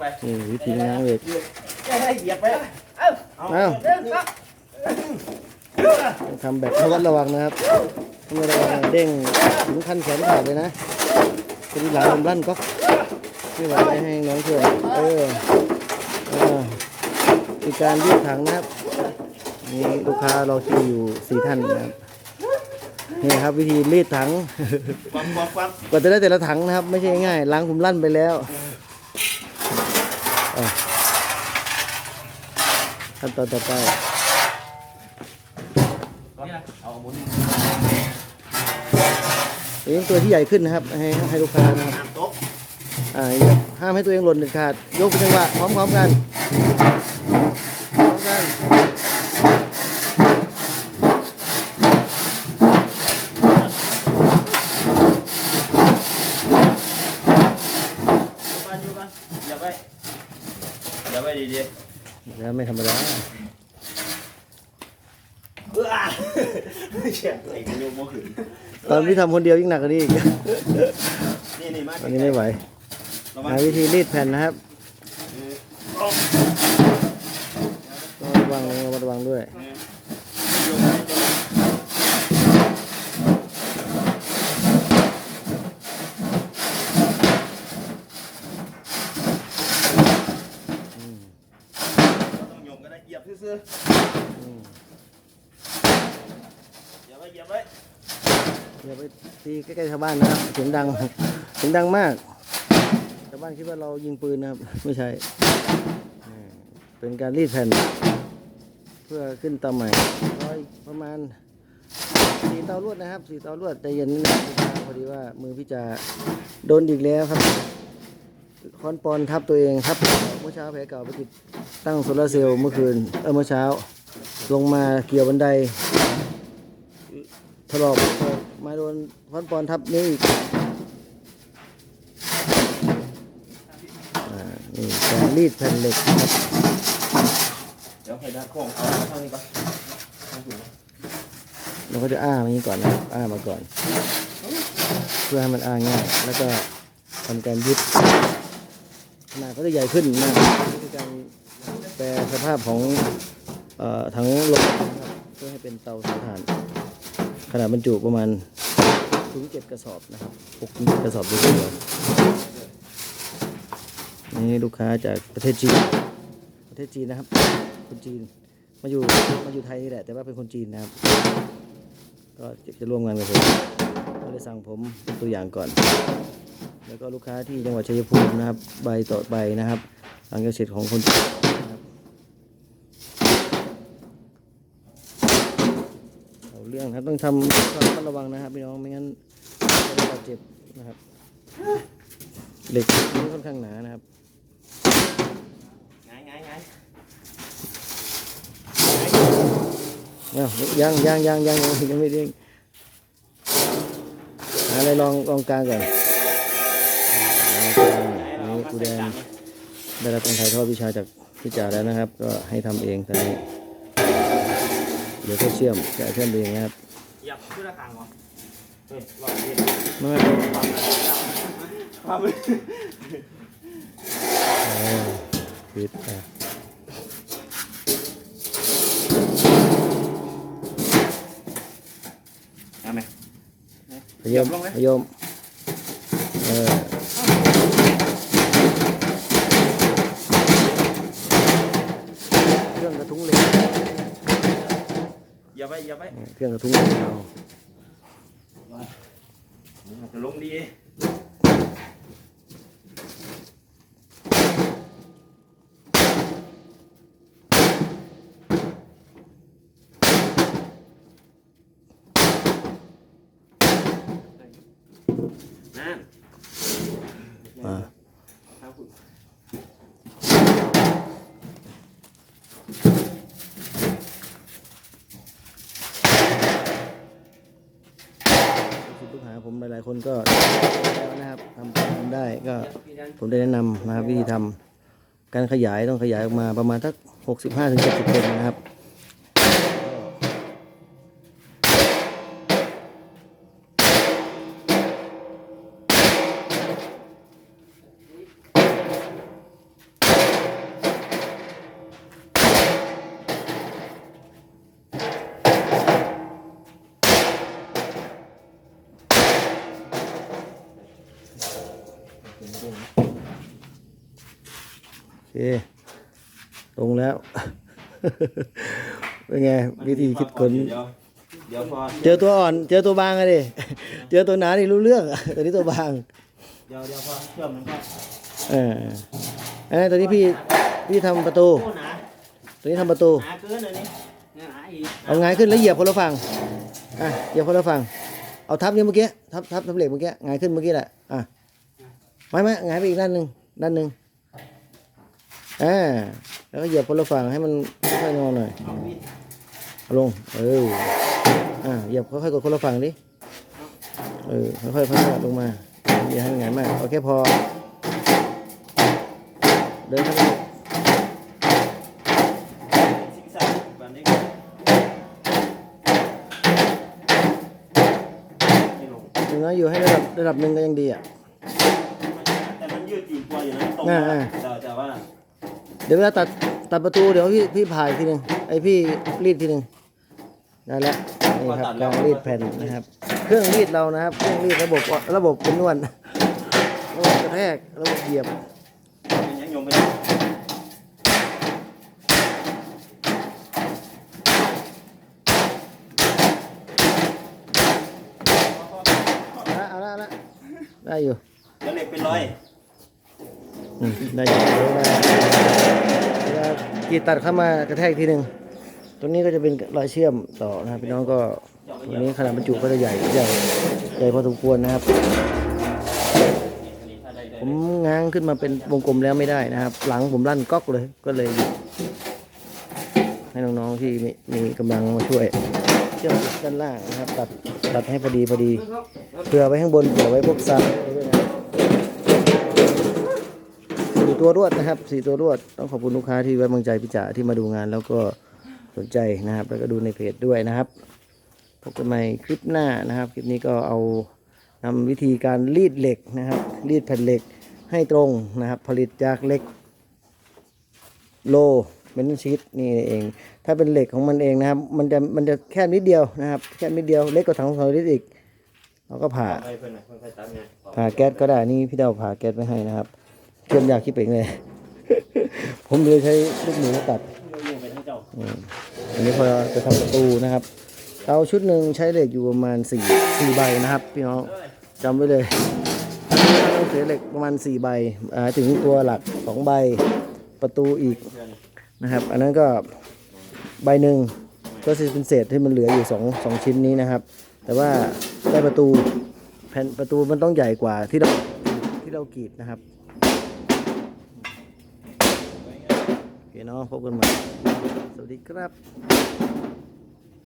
ไปนี่วิธีง้างเหล็กจะให้เหยียบไปเอ้าเอาเอ้าเดินครับทำแบบระวัดระวังนะครับไม่ระวังเด้งถึงขั้นแขนขาดเลยนะจะมีหลังลมลั่นก็ไม่ไหวให้น้องช่วยเออเออมีการยืดถังนะครับมีลูกค้ารอคิวอยู่สี่ท่านนะครับนี่ครับวิธีรีดถังฟังฟังฟังกว่าจะได้แต่ละถังนะครับ ไม่ใช่ง่ายล้างผมลั่นไปแล้วอะ ขั้นตอนต่อไปเอาหมุนเลี้ยงตัวที่ใหญ่ขึ้นนะครับ ให้ให้ลูกค้านะครับอ่าห้ามให้ตัวเองหล่นเด็ดขาด ยกเป็นจังหวะพร้อมๆกันพร้อมกัน มาอยู่กันอย่าไปอย่าไปดีดี แล้วไม่ธรรมดาเออเชี่ยไอ้กันโยมโมขึ้นตอนที่ทำคนเดียวยิ่งหนักกว่านี้อีกนี่นี่มาตอนนี้ไม่ไหวระวังหาวิธีรีดแผ่นนะครับเออต้องระวังระมัดระวังด้วย โยมให้โยมต้องโยมก็ได้เหยียบ ซื่อๆเหยียบไว้เหยียบไว้อย่าไปตีใกล้ๆชาวบ้านนะครับเสียงดังเสียงดังมากชาวบ้านคิดว่าเรายิงปืนนะครับ ไม่ใช่อ่าเป็นการรีดแผ่น เพื่อขึ้นเตาใหม่ร้อยประมาณสี่เตาลวดนะครับสี่เตาลวดใจเย็นนิดนึงพอดีว่ามือพี่จะโดนอีกแล้วครับ คอนปอนทับตัวเองทับ เมื่อเช้าแผลเก่าไปติดตั้งโซลาร์เซลล์เมื่อคืนเออเมื่อเช้า ลงมาเกี่ยวบันไดถลอกเอ่อมาโดนฟอนปอนทับนี่อีกอ่านี่การรีดแผ่นเหล็กนะครับเดี๋ยวให้ด้านโค้งเอาเท่านี้ก่อนเอาถึงเราก็จะอ้ามันนี้ก่อนนะครับอ้ามาก่อน เพื่อให้มันอ้าง่ายแล้วก็ทำการยึดข นาดก็จะใหญ่ขึ้นนะนี่คือการแปลสภาพของอถังลมนะครับเพื่อให้เป็นเตาสถ่าน ขนาดบรรจุประมาณถึงเจ็ดกระสอบนะครับหกถึงเจ็ดกระสอบด้วยกันนี่ลูกค้าจากประเทศจีน ประเทศจีนนะครับ คนจีน มาอยู่ มาอยู่ไทยนี่แหละ แต่ว่าเป็นคนจีนนะครับ ก็จะร่วมงานกับผมก็เลยสั่งผมตัวอย่างก่อน แล้วก็ลูกค้าที่จังหวัดชัยภูมินะครับ ใบต่อใบนะครับ หลังจากเสร็จของคนจีนนะครับเอาเรื่องครับต้องทำความระมัดระวังนะครับพี่น้องไม่งั้นจะได้บาดเจ็บนะครับเหล็กนี่ค่อนข้างหนานะครับไงไงไงอ้าวยังยังยังยังยังยังไม่เด้งหาอะไรลองลองกลางก่อนล องกลางนี่กูแดงได้รับการถ่ายทอดวิชาจากพี่จ่าแล้วนะครับ ก็ให้ทำเองตอนนี้เดี๋ยวก็เชื่อมจะเชื่อมเองนะครับเหยียบขึ้นระฆังวะเฮ้ยรอดเรียนไม่ไม่ไม่ความเออปิดอะเอาไหมพยมพยมเออเครื่องกระทุ้งเหล็ก เหยียบไว้เหยียบไว้เครื่องกระทุ้งเหล็กเอาจะลงดีนั่น อ่า ครับคุณ ลูกหา ผมหลายๆคนก็แล้วนะครับทำทำได้ก็ผมได้แนะนำนะครับวิธีทำการขยายต้องขยายออกมาประมาณสัก 65-70เซนนะครับ ตรงแล้ว เป็นไง วิธีคิดคนเดี๋ยวเดี๋ยวพอเจอตัวอ่อน เจอตัวบางอะดิ เจอตัวหนานี่รู้เรื่องอะตัวนี้ตัวบาง เดี๋ยวเดี๋ยวพอเชื่อมมันก็เอออันนี้ตัวนี้พี่พี่ทำประตู โอ้หนาตัวนี้ทำประตู หนาเกินเลยนี่หนาอีกเอาไงายขึ้นแล้วเหยียบคนละฝั่ง อะ เหยียบคนละฝั่ง เอาทับนี่เมื่อกี้ ทับทับทับเหล็กเมื่อกี้ไงายขึ้นเมื่อกี้แหละ อะ ไม่ไม่ไงายไปอีกด้านหนึ่งด้านหนึ่ง อ่าแล้วก็เหยียบคนละฝั่งให้มันค่อยๆงอหน่อยเอาวิดเอาลง เออ อ่า เหยียบค่อยๆกดคนละฝั่งดิ เออ ค่อยๆค่อยๆลงมา อย่าให้มันหงายมาก โอเคพอ เดินเข้าไปซิกแซกแบบนี้ไม่ลงอย่างน้อยอยู่ให้ระดับระดับหนึ่งก็ยังดีอะแต่มันยืดหยุ่นกว่าอยู่นะตรงอ่านะอ่าแต่แต่ว่า เดี๋ยวเวลาตัดตัดประตูเดี๋ยวพี่พี่ผ่ายทีหนึ่งไอพี่รีดทีหนึ่งได้แล้วนี่ครับการรีดแผ่นนะครับ เครื่องรีดเรานะครับ เครื่องรีดระบบระบบเป็นนวลระบบกระแทกระบบเหยียบมันยังยงไปได้เอาละเอาละเอาละได้อยู่เดี๋ยวเหล็กเป็นรอย อืมได้อยู่เวลาเวลากีดตัดเข้ามากระแทกทีหนึ่งตรงนี้ก็จะเป็นรอยเชื่อมต่อนะครับพี่น้องก็ตรงนี้ขนาดบรรจุก็จะใหญ่ใหญ่ใหญ่พอสมควรนะครับ ผมง้างขึ้นมาเป็นวงกลมแล้วไม่ได้นะครับ หลังผมลั่นก๊อกเลยก็เลยหยุดให้น้องๆที่มีมีกำลังมาช่วยเชื่อมด้านล่างนะครับ ตัดตัดให้พอดีพอดีเผื่อไว้ข้างบนเผื่อไว้พวกซับไว้ด้วยนะ ตัวรวดนะครับสี่ตัวรวดต้องขอบคุณลูกค้าที่ไว้วางใจพี่จ๋าที่มาดูงาน แล้วก็สนใจนะครับ แล้วก็ดูในเพจด้วยนะครับพบกันใหม่คลิปหน้านะครับ คลิปนี้ก็เอานำวิธีการรีดเหล็กนะครับ รีดแผ่นเหล็กให้ตรงนะครับ ผลิตจากเหล็กโลเป็นชีตนี่เอง ถ้าเป็นเหล็กของมันเองนะครับ มันจะมันจะแค่นิดเดียวนะครับ แค่นิดเดียวเล็กกว่าถังสองลิตรอีกเราก็ผ่าไปเพื่อนนะเพื่อนใครตัดไงผ่าแก๊สก็ได้นี่พี่เดาผ่าแก๊สไว้ให้นะครับ เชื่อมยากคิดเองเลย ผมเลยใช้ลูกหมูตัดอืมอันนี้พอจะทำประตูนะครับเตาชุดหนึ่งใช้เหล็กอยู่ประมาณสี่สี่ใบนะครับพี่น้องจำไว้เลยต้องเสียเหล็กประมาณ4ใบอ่าถึงตัวหลัก2ใบประตูอีกนะครับ อันนั้นก็ใบหนึ่งก็จะเป็นเศษที่มันเหลืออยู่2 2ชิ้นนี้นะครับ แต่ว่าได้ประตูแผ่นประตูมันต้องใหญ่กว่าที่เราที่เรากรีดนะครับ โอเคเนาะพบกันใหม่สวัสดีครับ